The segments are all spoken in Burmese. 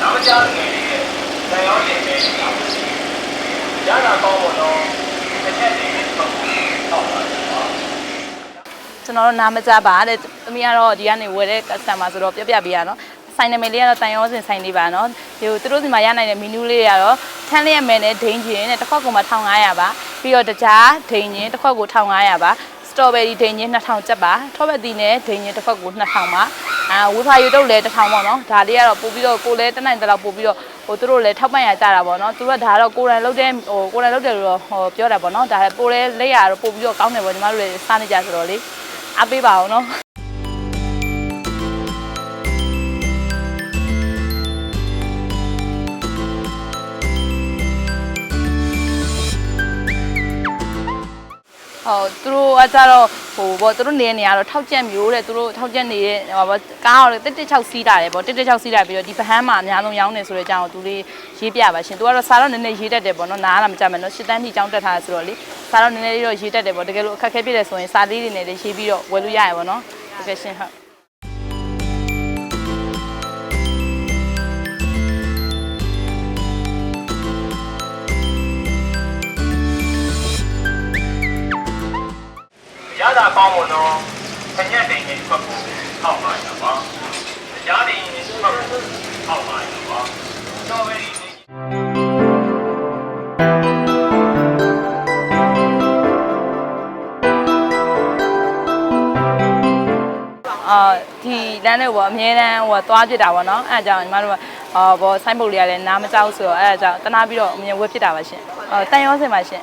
နောက်ကြားနေတယ်တန်ရောနေတယ်ရတာကောင်းပါတော့တစ်ချက်တည်းတော့တော့ပါတော့ကျွန်တော်တို့နားမကြပါတဲ့သမီးကတော့ဒီကနေဝယ်တဲ့ customer ဆိုတော့ပြပြပေးရနော်ဆိုင်နာမည်လေးကတော့တန်ရောစင်ဆိုင်လေးပါနော်ဒီသူတို့ဒီမှာရနိုင်တဲ့ menu လေးတွေကတော့ထန်းလျက်မယ်နဲ့ဒိန်းချင်းနဲ့တစ်ခွက်ကိုမှ1500ပါပြီးတော့တကြားဒိန်းချင်းတစ်ခွက်ကို1500ပါစတော်ဘယ်ရီဒိန်းချင်း2000ကျပ်ပါထောပတ်တီနဲ့ဒိန်းချင်းတစ်ခွက်ကို2000ပါ အာဝီဖာယူတုတ်လည်း1000ပေါ့နော်ဒါလေးကတော့ပို့ပြီးတော့ကိုလည်းတက်နိုင်တက်လောက်ပို့ပြီးတော့ဟိုသူတို့လည်းထောက်ပံ့ရကြတာပေါ့နော်သူတို့ကဒါတော့ကိုရန်လုတ်တဲ့ဟိုကိုရန်လုတ်တယ်လို့တော့ဟိုပြောတာပေါ့နော်ဒါပို့လဲလက်ရတော့ပို့ပြီးတော့ကောင်းတယ်ပေါ့ညီမတို့လည်းစားနေကြဆိုတော့လေအပေးပါအောင်နော် ဟိုသူတို့ကကြတော့ဟိုဘောသူတို့နေနေရတော့ထောက်ကျက်မျိုးတဲ့သူတို့ထောက်ကျက်နေတဲ့ဟိုဘောကားတော့တက်တက်6စီးတာတယ်ပေါ့တက်တက်6စီးတာပြီးတော့ဒီဗဟန်းမှာအများဆုံးရောင်းနေဆိုတဲ့အကြောင်းကိုသူလေးရေးပြပါရှင်သူကတော့စားတော့နည်းနည်းရေးတတ်တယ်ပေါ့နော်နားလာမကြမယ်နော်ရှစ်တန်းထိကျောင်းတက်ထားဆိုတော့လေစားတော့နည်းနည်းလေးတော့ရေးတတ်တယ်ပေါ့တကယ်လို့အခက်အခဲဖြစ်တယ်ဆိုရင်စားလေးတွေနဲ့လေးရေးပြီးတော့ဝယ်လို့ရရပေါ့နော်တကယ်ရှင်ဟုတ် ရတာကောင်းပါတော့တစ်ချက်တည်းတော့တော့ပါတော့ပါကြားနေတော့တော့ပါတော့ပါတော့ပဲအာဒီလမ်းလေးပေါ့အမြဲတမ်းဟိုသွားပြစ်တာပေါ့နော်အဲအကြောင်းညီမတို့ကအာဘောဆိုင်းပုတ်လေးကလည်းနားမကြောက်ဆိုတော့အဲအကြောင်းတနာပြီးတော့အမြင်ဝက်ဖြစ်တာပါရှင်အာတန်ရောစင်ပါရှင်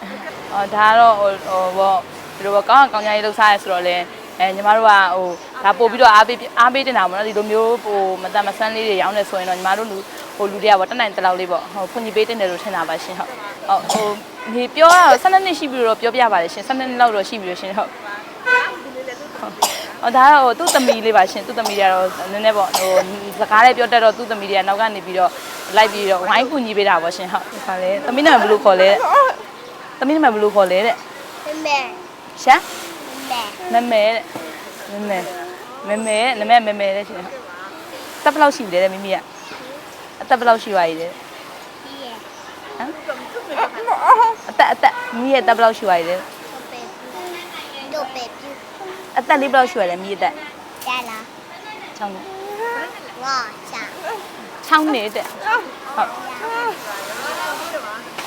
အာဒါကတော့ဟိုဟိုဘော ဒီလိုပေါ့ကောင်းအောင်ကောင်းကြရေးလှုပ်ရှားရဲဆိုတော့လေအဲညီမတို့ကဟိုဒါပို့ပြီးတော့အားပေးအားပေးတင်တာပေါ့နော်ဒီလိုမျိုးဟိုမတန်မဆန်းလေးတွေရောင်းနေဆိုရင်တော့ညီမတို့လူဟိုလူတွေကပေါ့တက်နိုင်တလောက်လေးပေါ့ဟိုဖွင့်ကြည့်ပေးတင်တယ်လို့ထင်တာပါရှင်ဟုတ်ဟုတ်ဟိုဒီပြောရတော့12နှစ်ရှိပြီတော့ပြောပြပါတယ်ရှင်12နှစ်လောက်တော့ရှိပြီလို့ရှင်ဟုတ်အော်ဒါကတော့သူ့သမီးလေးပါရှင်သူ့သမီးတွေကတော့နည်းနည်းပေါ့ဟိုစကားလေးပြောတတ်တော့သူ့သမီးတွေကနောက်ကနေပြီးတော့လိုက်ပြီးတော့ဝိုင်းကူညီပေးတာပေါ့ရှင်ဟုတ်ဒီခါလေးသမီးနာမည်ဘယ်လိုခေါ်လဲတဲ့သမီးနာမည်ဘယ်လိုခေါ်လဲတဲ့妹妹， ရှာမမဲမမဲမမဲနမဲမမဲတဲ့ရှင်တက်ဘလောက်ရှိလဲတဲ့မိမိကအသက်ဘလောက်ရှိပါရည်လဲဟမ်အသက်အသက်မိမိရဲ့တက်ဘလောက်ရှိပါရည်လဲအသက်လေးဘလောက်ရှိရလဲမိမိရဲ့တက်ရလားချောင်းဝါချောင်းချောင်းနေတဲ့ဟုတ်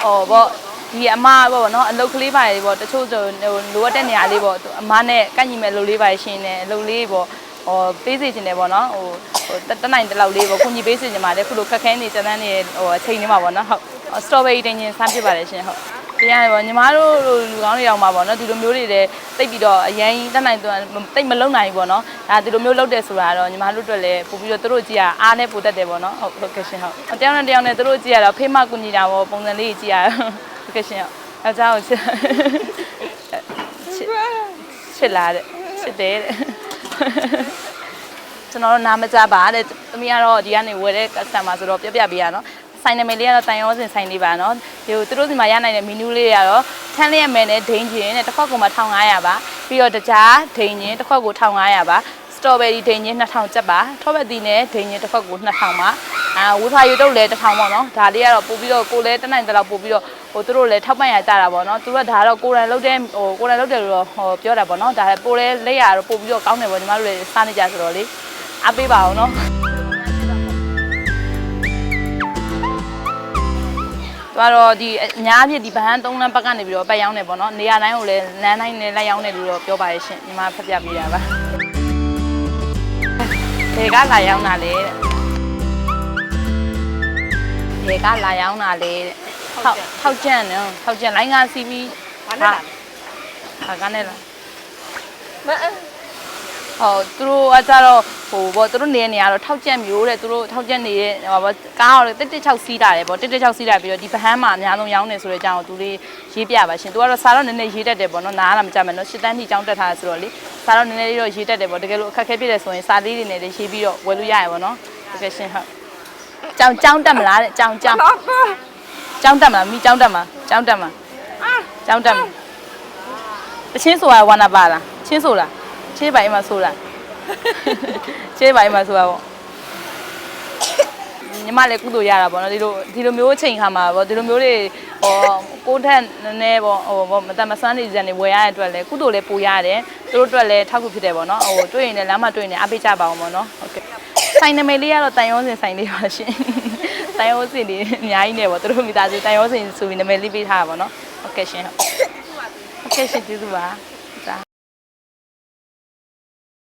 အော်ဗော ဒီအမပေါ့နော်အလုတ်ကလေးပါလေပေါ့တချို့ဆိုဟိုလိုအပ်တဲ့နေရာလေးပေါ့အမနဲ့ကန့်ညီမဲ့အလုပ်လေးပါရှင်းနေအလုပ်လေးပေါ့ဟောပေးစီခြင်းတယ်ပေါ့နော်ဟိုဟိုတနိုင်တလောက်လေးပေါ့ခုညီပေးစီခြင်းပါလေခုလိုခက်ခဲနေစမ်းစမ်းနေဟိုအချိန်လေးမှာပေါ့နော်ဟုတ်စတော်ဘယ်ရီတင်ခြင်းစမ်းပြပါတယ်ရှင်ဟုတ်ပြန်ရပေါ့ညီမတို့လူကောင်းတွေရောက်မှာပေါ့နော်ဒီလိုမျိုးတွေလည်းတိတ်ပြီးတော့အရင်တနိုင်တော့တိတ်မလုံနိုင်ဘူးပေါ့နော်ဒါဒီလိုမျိုးလုပ်တယ်ဆိုတာတော့ညီမတို့အတွက်လည်းပို့ပြီးတော့သူတို့ကြည့်ရအားနဲ့ပို့တတ်တယ်ပေါ့နော်ဟုတ်ဟုတ်ကဲ့ရှင်ဟုတ်တယောက်နဲ့တယောက်နဲ့သူတို့ကြည့်ရတော့ဖေးမကူညီတာပေါ့ပုံစံလေးကြည့်ရ ဟုတ်ကဲ့ရှင်ဟုတ်အကြောင်းချစ်ချစ်ချစ်လာတဲ့ချစ်တယ်တဲ့ကျွန်တော်တို့နားမကြပါတဲ့သမီးကတော့ဒီကနေဝယ်တဲ့ customer ဆိုတော့ပြပြပေးရနော်ဆိုင်နာမည်လေးကတော့တန်ရောစင်ဆိုင်လေးပါနော်ဒီသူတို့ဒီမှာရနိုင်တဲ့ menu လေးတွေကတော့ထန်းလျက်မယ်နဲ့ဒိန်းချင်းနဲ့တစ်ခွက်ကိုမှ1500ပါပြီးတော့တကြားဒိန်းချင်းတစ်ခွက်ကို1500ပါစတော်ဘယ်ရီဒိန်းချင်း2000ကျပ်ပါထောပတ်တီနဲ့ဒိန်းချင်းတစ်ခွက်ကို2000ပါအာဝီဖာယူတုတ်လည်း1000ပေါ့နော်ဒါလေးကတော့ပို့ပြီးတော့ကိုလည်းတက်နိုင်တက်လောက်ပို့ပြီးတော့ ဟိုသူတို့လည်းထောက်ပံ့ရကြတာပေါ့နော်သူတို့ကဒါတော့ကိုရန်လုတ်တဲ့ဟိုကိုရန်လုတ်တယ်လို့တော့ဟိုပြောတာပေါ့နော်ဒါပို့လဲလက်ရတော့ပို့ပြီးတော့ကောင်းတယ်ပေါ့ညီမတို့လည်းစားနေကြဆိုတော့လေအပေးပါအောင်နော်သွားတော့ဒီအများပြည့်ဒီဗဟန်း၃လမ်းဘက်ကနေပြီးတော့ပတ်ရောင်းနေပေါ့နော်နေရာတိုင်းကိုလည်းလမ်းတိုင်းနဲ့လိုက်ရောင်းနေလို့တော့ပြောပါရဲ့ရှင်ညီမဖတ်ပြပေးတာပါဒေကလာရောင်းတာလေတဲ့ဒေကလာရောင်းတာလေတဲ့ ထောက်ထောက်ကြံ့နော်ထောက်ကြံ့လိုင်းကစီးပြီးဘာနဲ့လားဟာကနေလားဟောသူတို့ကကြတော့ဟိုဘောသူတို့နေနေရတော့ထောက်ကြက်မျိုးတဲ့သူတို့ထောက်ကြက်နေတဲ့ဟိုဘောကားတော့တက်တက်6စီးတာတယ်ပေါ့တက်တက်6စီးတာပြီးတော့ဒီဗဟန်းမှာအများဆုံးရောင်းနေဆိုတဲ့အကြောင်းကိုသူလေးရေးပြပါရှင်သူကတော့စားတော့နည်းနည်းရေးတတ်တယ်ပေါ့နော်နားလာမကြမယ်နော်ရှစ်တန်းထိကျောင်းတက်ထားတယ်ဆိုတော့လေစားတော့နည်းနည်းလေးတော့ရေးတတ်တယ်ပေါ့တကယ်လို့အခက်အခဲဖြစ်တယ်ဆိုရင်စားလေးတွေနဲ့လေးရေးပြီးတော့ဝယ်လို့ရရပေါ့နော်တကယ်ရှင်ဟုတ်ကျောင်းကျောင်းတက်မလားတဲ့ကျောင်းကျောင်း ကျောင်းတက်မလားမိကျောင်းတက်မှာကျောင်းတက်မှာကျောင်းတက်မှာတချင်းဆိုတာဝါနာပါလားချင်းဆိုလားချင်းပိုင်မှာဆိုလားချင်းပိုင်မှာဆိုတာပေါ့ညီမလည်းကုသိုလ်ရတာပေါ့နော်ဒီလိုဒီလိုမျိုးအချိန်ခါမှာပေါ့ဒီလိုမျိုးတွေဟောကိုယ့်ထက်နည်းနည်းပေါ့ဟိုပေါ့မတမဆန်းနေကြတယ်ဝယ်ရတဲ့အတွက်လည်းကုသိုလ်လည်းပိုရတယ်သူတို့အတွက်လည်းထောက်ကူဖြစ်တယ်ပေါ့နော်ဟိုတွေ့ရင်လည်းလမ်းမှာတွေ့ရင်လည်းအားပေးကြပါအောင်ပေါ့နော်ဟုတ်ကဲ့ဆိုင်နမိတ်လေးကတော့တန်ရုံးစင်ဆိုင်လေးပါရှင် တန်ရုံးစင်တွေအများကြီးနေပေါ့သူတို့မိသားစုတန်ရုံးစင်ဆိုပြီးနမိတ်လေးပေးထားတာပေါ့နော်ဟုတ်ကဲ့ရှင်ဟုတ်ကဲ့ရှင်ကျေးဇူးပါ